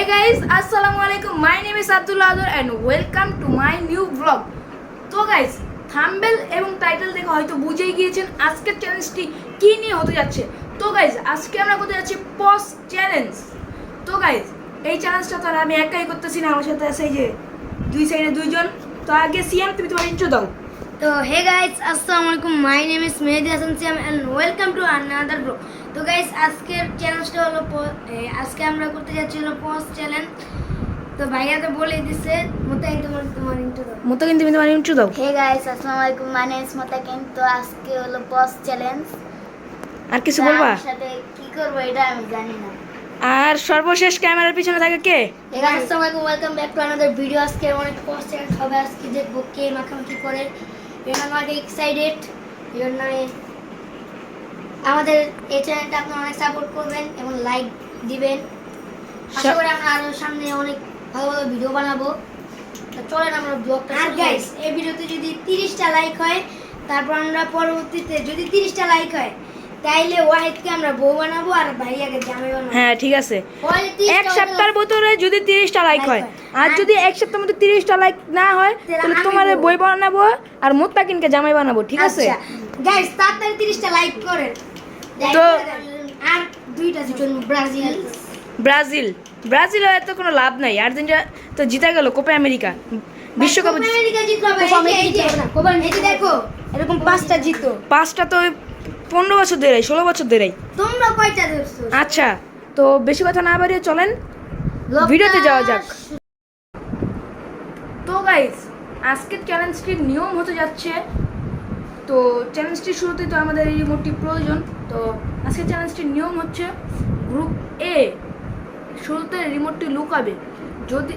Hey guys, Assalamu alaikum. My name is Abdullah Ador and welcome to my new vlog. তো guys thumbnail এবং title দেখে হয়তো বুঝেই গিয়েছেন আজকের চ্যালেঞ্জটি কি নিয়ে হতে যাচ্ছে। তো গাইস আজকে আমরা করতে যাচ্ছি পস চ্যালেঞ্জ তো গাইস এই চ্যালেঞ্জটা তো আর আমি একাই করতেছি না আমার সাথে আছে যে দুই সাইডে দুইজন। তো আগে সিএম তুমি তোমার ইন্ট্রো দাও। তো হে গাইস আসসালামু আলাইকুম my name is Mehedi Hasan Siam and welcome to another vlog তো গাইস আজকের চ্যালেঞ্জটা হলো আজকে আমরা করতে যাচ্ছি হলো পোস্ট চ্যালেঞ্জ তো ভাইয়া তো বলে দিছে মোতাই তোমার তোমার ইন্ট্রো দাও। মতো কিন্তু তুমি তোমার ইন্ট্রো দাও। হে গাইস আসসালামু আলাইকুম মাই নেম ইজ মোতাকিন তো আজকে হলো বস চ্যালেঞ্জ আর কিছু বলবা? সাথে কি করব এটা আমি জানি না। আর সর্বশেষ ক্যামেরার পিছনে থাকে কে? আসসালামু আলাইকুম welcome back to another video আজকে অনেক পোস্ট চ্যালেঞ্জ হবে আজকে দেখব কে মাখামাখি করে। এর জন্য আমাকে এক্সাইটেড এর জন্য আমাদের এই চ্যানেলটা আপনারা অনেক সাপোর্ট করবেন এবং লাইক দিবেন। আশা করি আমরা আরও সামনে অনেক ভালো ভালো ভিডিও বানাবো। তো চলেন আমরা ব্লগটা আর গাইস এই ভিডিওতে যদি তিরিশটা লাইক হয় তারপর আমরা পরবর্তীতে যদি তিরিশটা লাইক হয় তাইলে ওয়াহিদকে আমরা বউ বানাবো আর ভাইয়াকে জামাই বানাবো। হ্যাঁ ঠিক আছে। এক সপ্তাহের ভিতরে যদি তিরিশটা লাইক হয়। আর যদি এক সপ্তাহের মধ্যে তিরিশটা লাইক না হয় তাহলে তোমার। বই বানাবো আর মোত্তাকিনকে জামাই বানাবো ঠিক আছে? গাইস তাড়াতাড়ি তিরিশটা লাইক করেন। তো- আর দুইটা জন্য ব্রাজিল। ব্রাজিল। ব্রাজিল এত কোনো লাভ নাই। আর্জেন্টিনা তো জিতে গেল কোপা আমেরিকা। বিশ্বকাপ কোপা আমেরিকা জিতলো কোপা আমেরিকা জিতলো কোপা এই দেখো এরকম পাঁচটা জিতো। পাঁচটা তো পনেরো বছর ধরেই ষোলো বছর ধরেই তোমরা কয়টা আচ্ছা তো বেশি কথা না বাড়িয়ে চলেন। ভিডিওতে যাওয়া যাক। তো গাইস আজকের চ্যালেঞ্জটির নিয়ম হতে যাচ্ছে তো চ্যালেঞ্জটির শুরুতেই তো আমাদের এই রিমোটটি প্রয়োজন। তো আজকের চ্যালেঞ্জটির নিয়ম হচ্ছে গ্রুপ এ শুরুতে রিমোটটি লুকাবে। যদি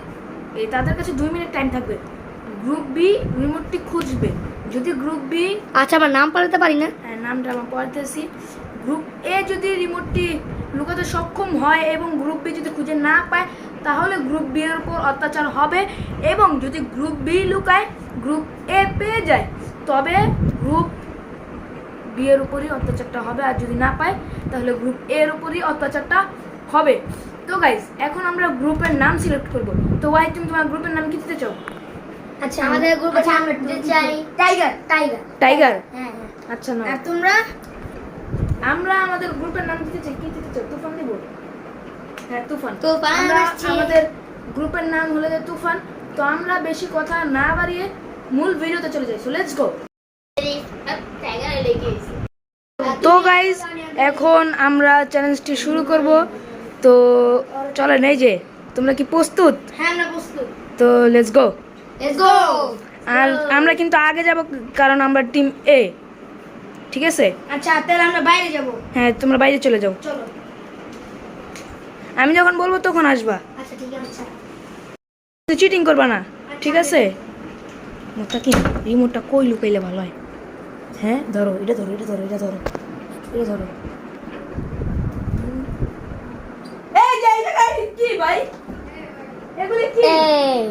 এই তাদের কাছে দুই মিনিট টাইম থাকবে। গ্রুপ বি রিমোটটি খুঁজবে। যদি গ্রুপ বি আচ্ছা আমার নাম পাল্টাতে পারি না? হ্যাঁ, নামটা আমার পড়তেছি গ্রুপ এ যদি রিমোটটি লুকাতে সক্ষম হয় এবং গ্রুপ বি যদি খুঁজে না পায় তাহলে গ্রুপ বি এর উপর অত্যাচার হবে এবং যদি গ্রুপ বি লুকায় গ্রুপ এ পেয়ে যায় তবে গ্রুপ বি এর উপরই অত্যাচারটা হবে আর যদি না পায় তাহলে গ্রুপ এ এর উপরই অত্যাচারটা হবে। তো গাইস এখন আমরা গ্রুপের নাম সিলেক্ট করব। তো ওয়াই তুমি তোমার গ্রুপের নাম কি দিতে চাও? আচ্ছা আমাদের গ্রুপে আচ্ছা, আমরা দিতে চাই টাইগার টাইগার টাইগার হ্যাঁ হ্যাঁ। আচ্ছা না। আর তোমরা? আমরা আমাদের গ্রুপের নাম দিতে চাই। কি দিতে চাই তুফান দিব? হ্যাঁ তুফান। তুফান আমাদের গ্রুপের নাম হলো যে তুফান। তো আমরা বেশি কথা না বাড়িয়ে মূল ভিডিওতে চলে যাই। সো লেটস গো টাইগার লেগে গেছে তো গাইজ এখন আমরা চ্যালেঞ্জটি শুরু করব। তো চলেন এই যে তোমরা কি প্রস্তুত? হ্যাঁ তো লেটস গো আর আমরা কিন্তু আগে যাব কারণ আমরা টিম এ ঠিক আছে? আচ্ছা তাহলে আমরা বাইরে যাব। হ্যাঁ তোমরা বাইরে চলে যাও। চলো। আমি যখন বলব তখন আসবা। আচ্ছা ঠিক আছে। তুই চিটিং করবা না ঠিক আছে? মোত্তাকি রিমোটটা কই লুকাইলে ভালো হয়? হ্যাঁ ধরো এটা ধরো এটা ধরো এটা ধরো। এটা ধরো। এই যে এই কি ভাই? এগুলি কি? এই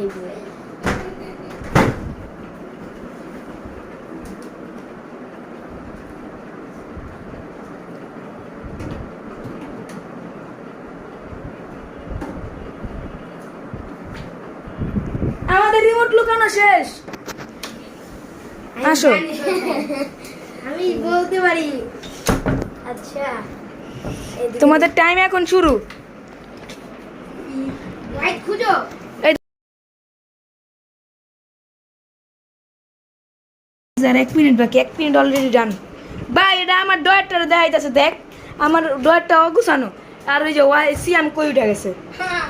আমাদের রিমোট লুকানো শেষ। আসো। আমি বলতে পারি। আচ্ছা তোমাদের টাইম এখন শুরু। লাইট খুঁজো। আর এক মিনিট বাকি এক মিনিট অলরেডি ডান ভাই এটা আমার ডয়ারটা দেখাইতেছে দেখ। আমার ডয়ারটা অগুছানো আর ওই যে ওয়াই সিয়াম কই উঠে গেছে?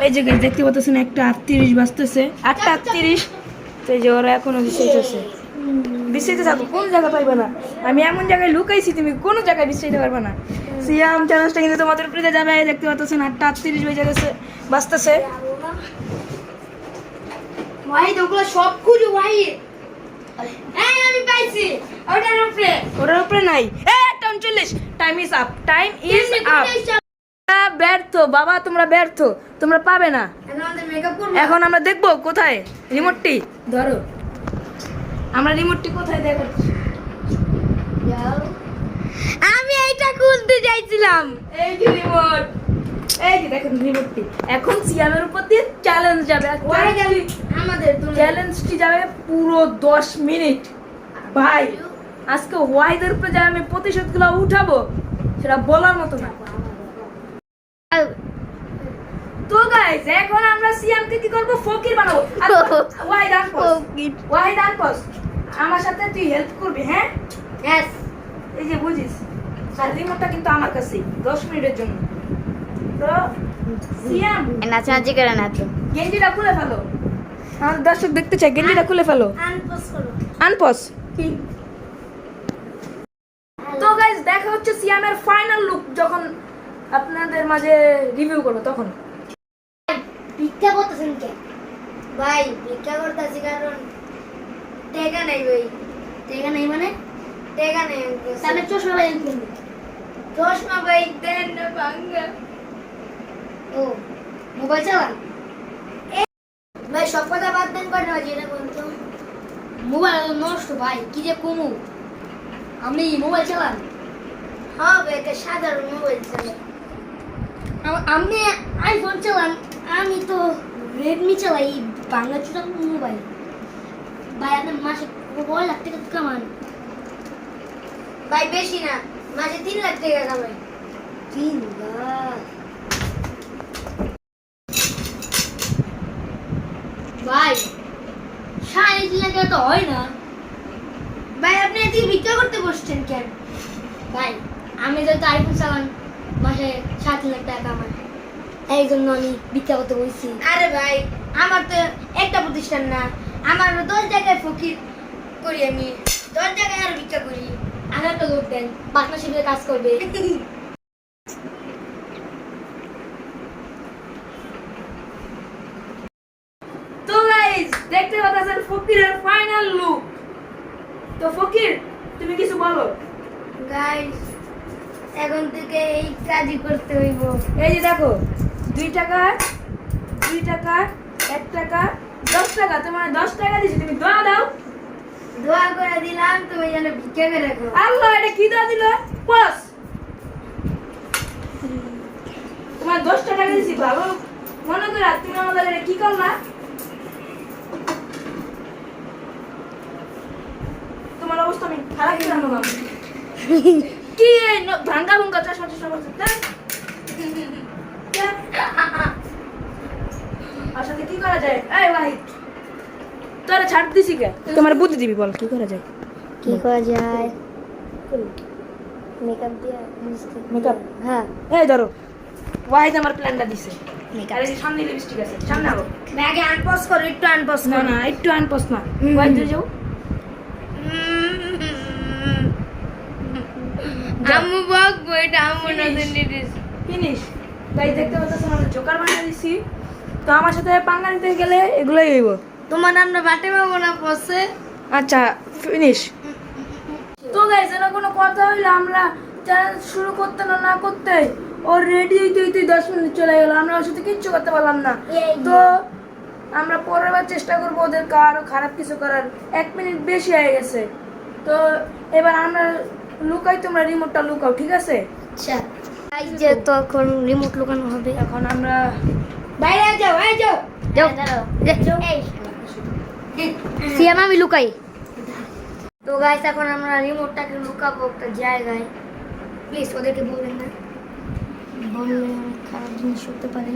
এই যে দেখতে পাচ্ছেন একটা আটত্রিশ বাজতেছে আটটা আটত্রিশ। তো এই যে ওরা এখনও বিছাইতেছে বিছাইতে থাকো কোন জায়গা পাইবে না? আমি এমন জায়গায় লুকাইছি তুমি কোনো জায়গায় বিছাইতে পারবে না। সিয়াম চ্যালেঞ্জটা কিন্তু তোমাদের উপরে যাবে দেখতে পাচ্ছেন আটটা আটত্রিশ বেজে গেছে বাজতেছে। ওয়াহিদ ওগুলো সব খুঁজো ওয়াহিদ। এই আমি পাইছি। ওটার উপরে। ওটার উপরে নাই। এ একটা উনচল্লিশ time is up time is up ব্যর্থ বাবা তোমরা ব্যর্থ। তোমরা পাবে না। এখন আমরা দেখব কোথায়। রিমোটটি ধরো। আমরা রিমোটটি কোথায় দেখো আমি এইটা খুলতে চাইছিলাম এই যে রিমোট। এই যে দেখেন রিমোটটি। এখন সিয়ামের উপর দিয়ে চ্যালেঞ্জ যাবে। আমাদের তো চ্যালেঞ্জটি যাবে পুরো দশ মিনিট। ভাই আজকে ওয়াইদের উপরে যে আমি প্রতিশোধগুলো উঠাবো সেটা বলার মতো না। তো গাইস এখন আমরা সিয়ামকে কি করব? ফকির বানাবো। আর ওয়াহিদ আনপস ওয়াহিদ আনপস আমার সাথে তুই হেল্প করবি হ্যাঁ? यस এই যে বুঝিস আর রিমোটটা কিন্তু আমার কাছে দশ মিনিটের জন্য। তো সিয়াম নাচানাচি করে না তো। গেঞ্জিটা খুলে ফেলো। আমার দর্শক দেখতে চাই গেঞ্জিটা খুলে ফেলো। আনপোজ করো। আনপস তো গাইস দেখা হচ্ছে সিয়ামের ফাইনাল লুক যখন আপনাদের মাঝে রিভিউ করব তখন। ভিক্ষা করতেছেন কে? ভাই ভিক্ষা করতেছি কারণ টেকা নেই ভাই। টেকা নেই মানে? টেকা নেই তাহলে চশমা ভাই কিনবে চশমা ভাই দেন না ভাঙ্গা। ও মোবাইল চালান? ভাই সব কথা বাদ দেন করে না যেটা বলতো মোবাইল নষ্ট ভাই কি যে কমু? আমি মোবাইল চালান? হ্যাঁ ভাই একটা সাধারণ মোবাইল চালাই। আম- আপনি আইফোন চালান আমি তো রেডমি চালাই বাংলা চুটা মোবাইল? ভাই আপনি মাসে কয় লাখ টাকা কামান। ভাই বেশি না মাসে তিন লাখ টাকা কামাই। তিন লাখ? ভাই সাড়ে তিন লাখ টাকা তো হয় না। ভাই আপনি এদিকে ভিক্ষা করতে বসছেন কেন? ভাই আমি যদি আইফোন চালান মাসে সাত লাখ টাকা কামাই। এই জন্য আমি ভিক্ষা করতে বলছি আরে ভাই আমার তো একটা প্রতিষ্ঠান না। আমার দশ জায়গায় ফকির করি আমি। দশ জায়গায় আর ভিক্ষা করি। আর একটা লোক দেন পার্টনারশিপে কাজ করবে। তো গাইস দেখতে পাচ্ছেন ফকিরের ফাইনাল লুক তো ফকির তুমি কিছু বলো। গাইস এখন থেকে এই কাজই করতে হইব। এই যে দেখো দুই টাকা দুই টাকা এক টাকা দশ টাকা তোমার দশ টাকা দিছি তুমি দোয়া দাও। দোয়া করে দিলাম তুমি যেন ভিক্ষা করে রাখো। আল্লাহ এটা কি দেওয়া দিল? বস। তোমার দশটা টাকা দিছি ভালো মনে করে তুমি আমাদের এটা কি করলা? তোমার অবস্থা আমি খারাপ করে আনব। কি ভাঙ্গা ভুঙ্গা চশমা চশমা করছে ধ্যাৎ। ধ্যাৎ। আর সাথে কি করা যায়? এই ওয়াহিদ তোরা ছাড় দিছি কে? তোমার বুদ্ধি দিবি বল কি করা যায়? কি করা যায়? মেকআপ দিয়ে মেকআপ হ্যাঁ। এই ধরো। ওয়াহিদ আমার প্ল্যানটা দিছে। আর সামনে লিপস্টিক আছে সামনে আলো। ব্যাগে আনপজ করো একটু না না একটু আনপস না। হুম। ওয়াহিদ যাও। আম্মু বকবো এটা আম্মু নতুন নিতিস ফিনিশ তাই দেখতে পাচ্ছ আমরা জোকার বানিয়ে দিছি। তো আমার সাথে পাঙ্গা নিতে গেলে এগুলোই হইব। তোমার আমরা বাটে পাবো না পসে আচ্ছা ফিনিশ তো গাইস এরা কোনো কথা হইলে আমরা চ্যানেল শুরু করতে না না করতে ও রেডি হইতে হইতে দশ মিনিট চলে গেল। আমরা ওর সাথে কিচ্ছু করতে পারলাম না। তো আমরা পরের বার চেষ্টা করব ওদেরকে আরও খারাপ কিছু করার। এক মিনিট বেশি হয়ে গেছে। তো এবার আমরা লুকাই তোমরা রিমোটটা লুকাও ঠিক আছে? আচ্ছা। যে তখন রিমোট লুকানো হবে। এখন আমরা বাইরে যাও এই যাও। যাও। যাও। সিয়াম আমি লুকাই। তো গাইস এখন আমরা রিমোটটাকে লুকাবো একটা জায়গায়। প্লিজ ওদেরকে বলবেন না। বললে খারাপ জিনিস হতে পারে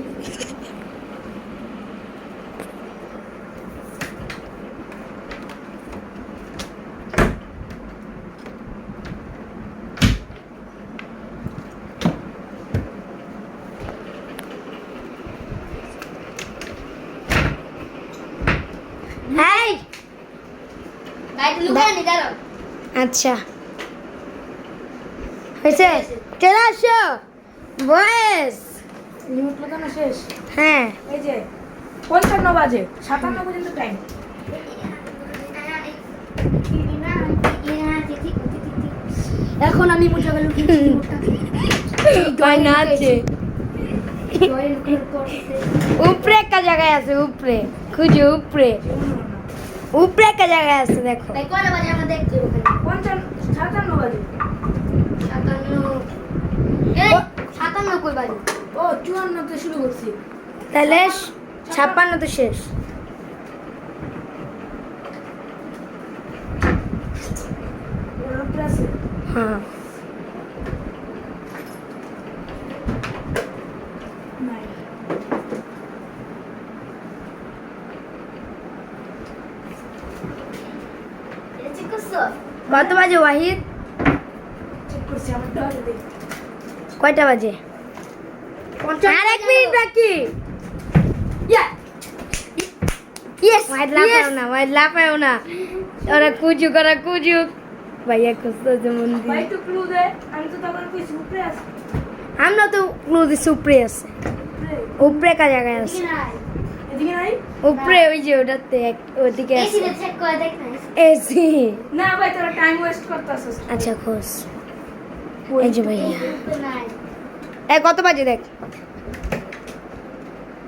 এই গাইতে লুকানি দাঁড়াও আচ্ছা। হয়েছে? চলে আসো। বয়েস। রিমোট লাগানো শেষ হ্যাঁ। এই যে পঞ্চান্ন বাজে সাতান্ন পর্যন্ত টাইম এখন আমি বুঝে গেল গয়না আছে। উপরে একটা জায়গায় আছে উপরে। খুঁজে উপরে। উপরে একটা জায়গায় আছে দেখো কয়টা বাজে আমরা দেখছি ওখানে পঞ্চান্ন সাতান্ন বাজে সাতান্ন সাতান্ন কই বাজে ও চুয়ান্নতে শুরু করছি। তাহলে ছাপ্পান্ন তো শেষ। হ্যাঁ। কত বাজে ওয়াহিদ? চেক করছি আমার কয়টা বাজে? আর এক মিনিট বাকি। লাফাও না ওয়াহিদ লাফাও না। ওরা কুজুক ওরা কুজুক। ভাইয়া ক্লু উপরে আছে। আমরা তো উপরে আছে। উপরে। কা জায়গায় আছে। উপরে ওই যে ওটাতে ওদিকে আছে। চেক করে দেখ না এসি। না ভাই তোরা টাইম ওয়েস্ট করতেছিস। আচ্ছা খোঁজ। এই যে ভাইয়া। এ কত বাজে দেখ?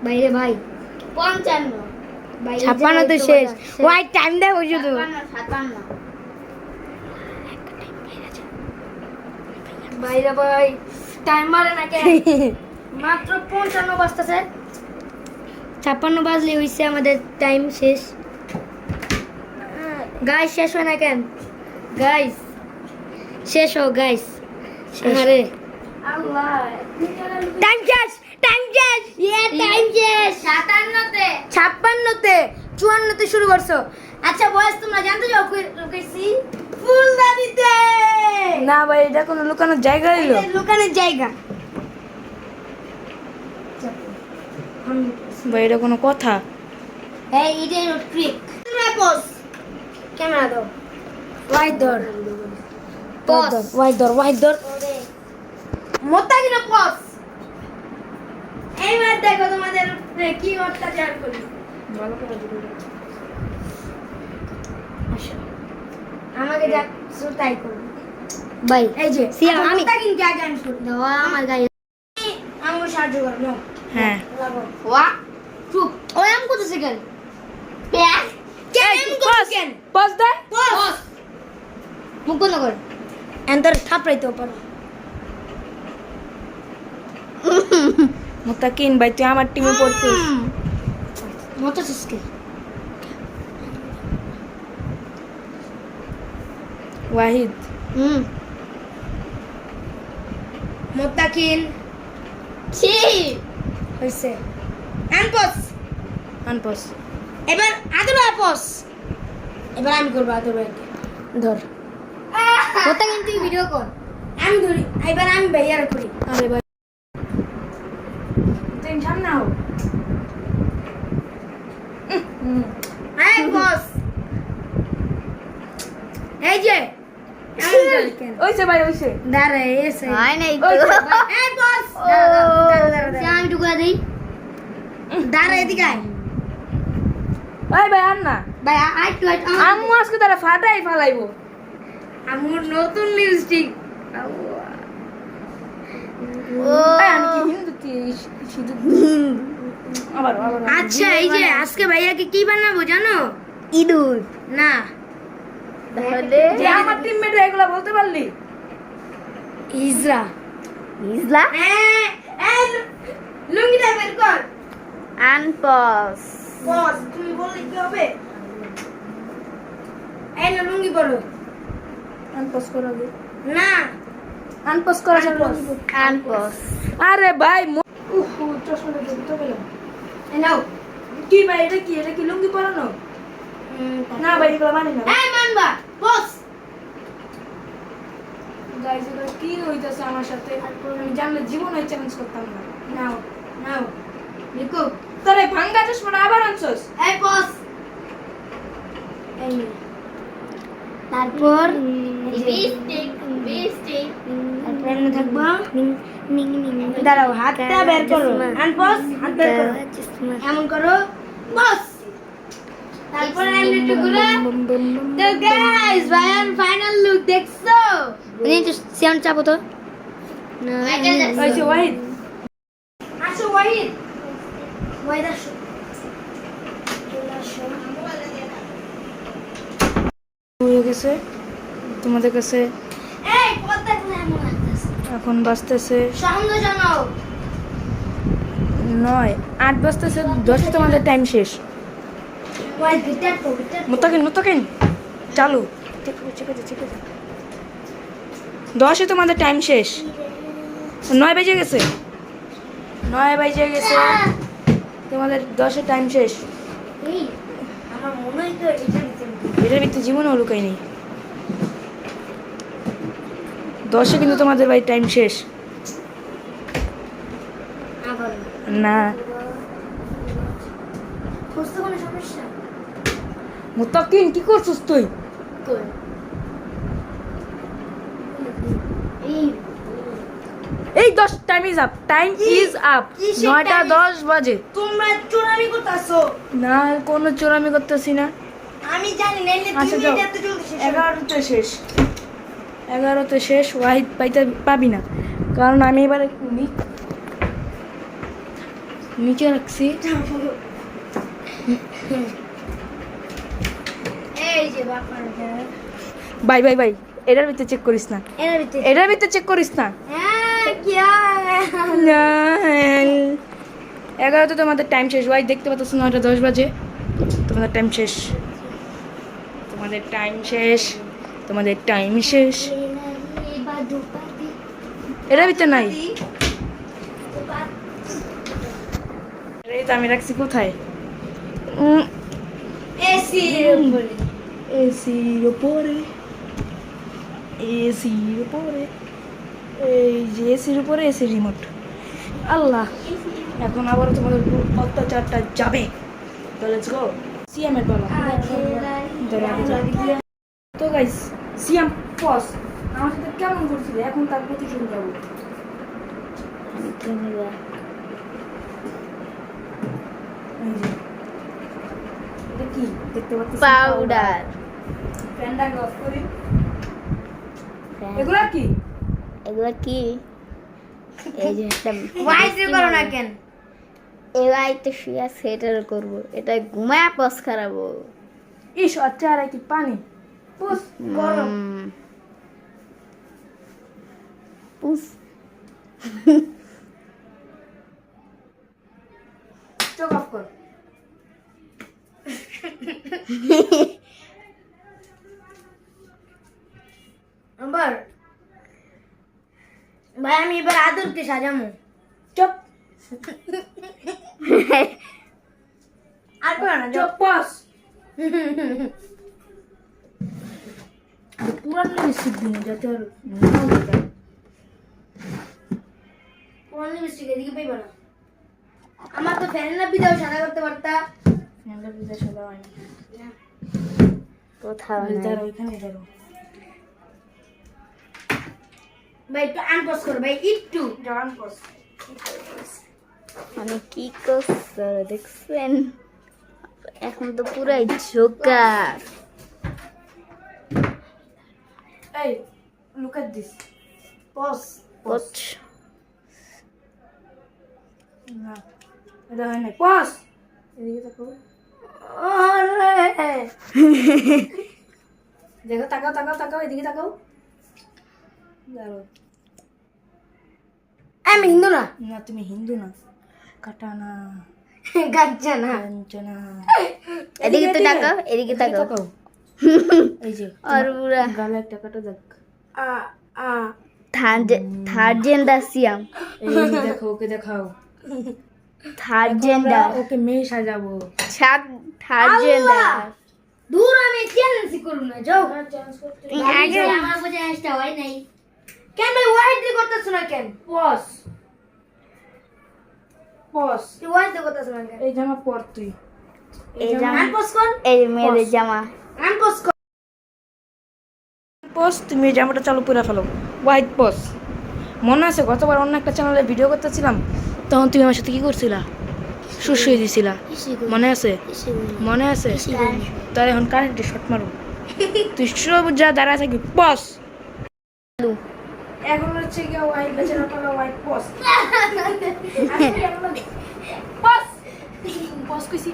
বাইরে ভাই। পঞ্চান্ন। ছাপ্পান্ন তো শেষ। ওয়াই টাইম দেখো শুধু ছাপ্পান্ন বাইরে ভাই টাইম মারে না কে? মাত্র পঞ্চান্ন বাজতেছে। ছাপ্পান্ন বাজলে হইছে আমাদের টাইম শেষ। গাইস শেষ হয় না কেন? গাইস শেষ হো গাইস আরে। টাইম শেষ টাইম শেষ ইয়ে টাইম শেষ সাতান্নতে। ছাপ্পান্নতে চুয়ান্নতে শুরু করছ। আচ্ছা বয়স তোমরা জানতে চাও না ভাই এটা কোনো লুকানোর জায়গা হইল? লুকানোর জায়গা। ভাই এটা কোনো কথা? এই এটাই ট্রিক ক্যামেরা পজ ক্যামেরা দাও। ওয়াইড ধর পজ ওয়াইড ধর ওয়াইড ধর মোটা কিনা পজ এইবার দেখো তোমাদের কি অত্যাচার করি। ভালো করে দিবি। আমাকে যা তাই ভাই এই যে আমি কিন্তু আগে আমি শুনি। দাও আমার গায়ে আমাকে সাহায্য করো নাও। হ্যাঁ। ওয়া চুপ। ওই আম কত সেকেন্ড প্যাক কেন কত পজ, সেকেন্ড পজ দে। পজ মুখ বন্ধ কর। এন্টার থাপড়াইতে পারো। মুতাকিন ভাই তুই আমার টিমে পড়ছিস। মতো সিসকে ওয়াহিদ। হুম। মোত্তাকিন। ছি। হইছে। আনপস আনপস এবার আদর আপস এবার আমি করব আদর ভাইকে। ধর। মোত্তাকিন তুই ভিডিও কর। আমি ধরি। এবার আমি ভাইয়ার করি আরে ভাই সামনে এই যে এমন করি কেন? ওইছে ভাই দাঁড়া এসে হয় নাই ওই এই বস ও দাঁড়া দাঁড়া দাঁড়া দাঁড়া আমি টুকরা দেই দাঁড়া এদিকে আয় ওই ভাই আর না ভাই আই টু আই আম্মু আজকে তারা ফাটাই ফালাইবো আমার নতুন লিপস্টিক ও আচ্ছা এই যে আজকে ভাইয়াকে কি বানাবো জানো? ইঁদুর। না। তাহলে যে আমার টিমমেট এগুলা বলতে পারলি? ইজরা ইজলা হ্যাঁ লুঙ্গিটা বের কর। আনপস বস তুমি বললে কি হবে? এই লুঙ্গি পরো। আনপস করা না। আনপস করা যাবে? Unpause। আরে ভাই উহ চশমাটা দেখতে তো পেলাম নাও। কি ভাই এটা কি? এটা কি লুঙ্গি পরানো? না ভাই এগুলো মানি না। এই মানবা। বস। গাইস এগুলো কি হইতাছে আমার সাথে? আমি জানলে জীবনে চ্যালেঞ্জ করতাম না। নাও নাও। লিখো। তোর ভাঙ্গা চশমাটা আবার আনছস? এই বস। এই তারপর? বিস্টিক বিস্টিক থাকব। দাঁড়াও হাতটা বের করো। আনপস হাত বের করো। এমন করো। বস তারপর এমনি একটু ঘুরে তো গাইস ভাইয়ার ফাইনাল লুক দেখছ? উনি তো সাউন্ড চাপো তো। ওয়াহিদ আসো ওয়াহিদ ওয়াহিদ আসো। হয়ে গেছে। তোমাদের কাছে এই কথা এখন বাজতেছে নয় আট বাজতেছে দশে তোমাদের টাইম শেষ। মুতাকিন মুতাকিন চালু। দশে তোমাদের টাইম শেষ। নয় বেজে গেছে। নয় বেজে গেছে। তোমাদের দশে টাইম শেষ। এটার ভিতরে জীবনও লুকাই নেই দশে কিন্তু তোমাদের ভাই টাইম শেষ। না। মুতাকিন কি করছিস তুই? এই দশ time is up time is up নয়টা দশ বাজে। তোমরা চোরামি করতেছো? না কোনো চোরামি করতেছি না। আমি জানি না আচ্ছা, জলদি শেষ। এগারোতে শেষ ওয়াহিদ পাইতে পাবি না। কারণ আমি এবারে নি- নিচে রাখছি। বাই বাই বাই এটার ভিতরে চেক করিস না। এটার ভিতরে চেক করিস না। হ্যাঁ না, এগারোতে তোমাদের টাইম শেষ। ওয়াই দেখতে পাচ্ছ নয়টা দশ বাজে। তোমাদের টাইম শেষ। তোমাদের টাইম শেষ। তোমাদের টাইম শেষ। এটার ভিতরে নাই? এই তো আমি রাখছি কোথায়? এসি এসির উপরে। এসির উপরে। এই যে এসির উপরে এসি রিমোট আল্লাহ এখন আবার তোমাদের অত্যাচারটা যাবে। তো লেটস গো সিএমের বলা ধরো তো গাইস সিএম পস আমার সাথে কেমন করছিল? এখন তার প্রতিশোধ যাব এই কি? দেখতে পাচ্ছি পাউডার ফ্যানটাকে অফ করি। এগুলা কি? এগুলো কি? এই যে একটা ওয়াইজ করো না কেন? এবার তো শুয়ে সেটার করব এটা ঘুমায় পস খারাবো ইস আচ্ছা আর কি পানি। পুস উম, পুস চোখ অফ কর আবার ভাই আমি এবার আদরকে সাজামু চুপ আর করো না চুপ পস পুরান লিপস্টিক দিন যাতে আর না যায়। কোন লিপস্টিক এদিকে পাইবা না আমার তো ফ্যান না বিদাও সাদা করতে পারতা। ফ্যানটা ভিজে সাদা না। কোথাও ওই নাই। দাঁড়াও ওইখানে দাঁড়াও ভাই একটু আনপজ করো ভাই একটু। জান পস মানে কি করছ দেখছেন? এখন তো পুরাই ঝোকার এই লুক এট দিস পস পচ না এটা হয় না পস এদিকে তাকাও। দেখো তাকাও তাকাও তাকাও এদিকে তাকাও। দাঁড়াও। আমি হিন্দু না। না তুমি হিন্দু না। কাটানা। গাচ্ছা না কাঞ্চনা এদিকে তো তাকাও এদিকে তাকাও। এই যে আর পুরা গালে একটা কাটা দেখ আ আ। থার্ড জেন্ডার সিয়াম। এই দেখো ওকে দেখাও। থার্ড জেন্ডার ওকে মেয়ে সাজাবো। থার্ড জেন্ডার দূর আমি চ্যালেঞ্জ করব না যাও। আগে আমার বোঝা আসতে হয় নাই। কেন ভাই ওয়াইড দিয়ে করতেছ না কেন? পস পস তুই ওয়াইড দিয়ে করতেছ না কেন? এই জামা পর তুই। এই জামা কর। এই মেয়েদের জামা। আনপজ কর পস তুমি এই জামাটা চালু করে ফেলো। হোয়াইট পস মনে আছে গতবার অন্য একটা চ্যানেলে ভিডিও করতেছিলাম তখন তুমি আমার সাথে কি করছিলা? শুশুই দিছিলা। মনে আছে? মনে আছে? তার এখন কারেন্টে শট মারো। তুই যা দাঁড়া থাকি পস এখন হচ্ছে গিয়ে হোয়াইট বেচারা পালা হোয়াইট পস পস পস কইছি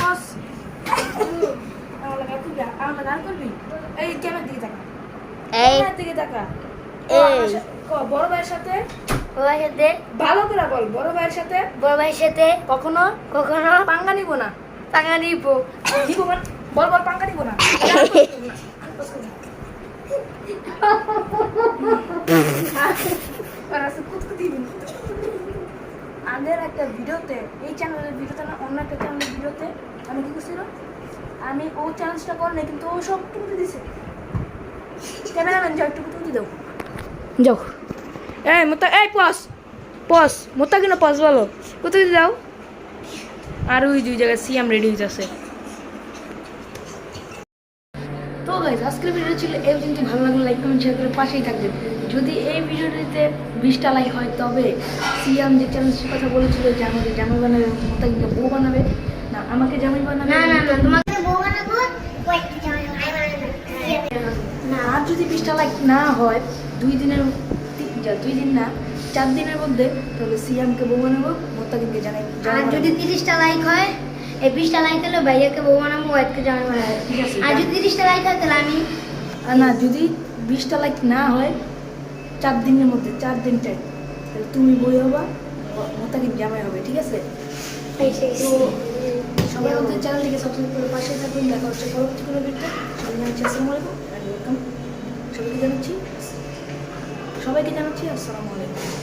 পস আমার লাগা খুব আমার লাগা আর করবি এই ক্যামেরার দিকে তাকা এই দিকে তাকা এই। আমার সাথে- ও, বড় ভাইয়ের সাথে? বড় ভাইয়ের সাথে। ভালো করে বল বড় ভাইয়ের সাথে। বড় ভাইয়ের সাথে। কখনো কখনো। পাঙ্গা নিব না। টাকা নিব। নিব বল বল পাঙ্গা নিব না। আর আছে কুতকুতি দিবি। আগের একটা ভিডিওতে এই চ্যানেলের ভিডিওতে না অন্য একটা চ্যানেলের ভিডিওতে আমি কি করছিল আমি ও চ্যালেঞ্জটা করি না কিন্তু ও সব টুকুতে দিছে। ক্যামেরাম্যান যাও, একটু টুকুতি দাও। যাও। এই মোতা এই পস পস মোতা কিনা পস বলো। কোথায় যাও? আর ওই দুই জায়গায় সিএম রেডি হইতেছে। তো গাইজ আজকের ভিডিও ছিল এই পর্যন্ত। ভালো লাগলে লাইক কমেন্ট শেয়ার করে পাশেই থাকবেন। যদি এই ভিডিওটিতে বিশটা লাইক হয়, তবে সিএম যে চ্যালেঞ্জের কথা বলেছিল যে আমাকে জামাই বানাবে মোতাকিকে বউ বানাবে, না, আমাকে জামাই বানাবে না না না মোতাকিকে- তোমাকে বউ বানাবো কয়েকটি জামাই বানাবো না আর লাইক না হয় দুই দিনের দুই দিন না চার দিনের মধ্যে তাহলে সিএমকে বউ বানাবো মোতাকিকে জানাই আর যদি তিরিশটা লাইক হয় এই বিশটা লাইক হলে ভাইয়াকে বউ বানাবো ওয়াইফকে ঠিক আছে আর যদি তিরিশটা লাইক হয় তাহলে আমি না যদি বিশটা লাইক না হয় চার দিনের মধ্যে চার দিন টাইম তাহলে তুমি বই হবা মোতাকিম জামাই হবে ঠিক আছে? তো সবাই আমাদের চ্যানেলটিকে সাবস্ক্রাইব করে পাশে থাকবেন দেখা হচ্ছে পরবর্তী কোনো ভিডিও আসসালামু আলাইকুম। সবাইকে জানাচ্ছি আসসালামু আলাইকুম।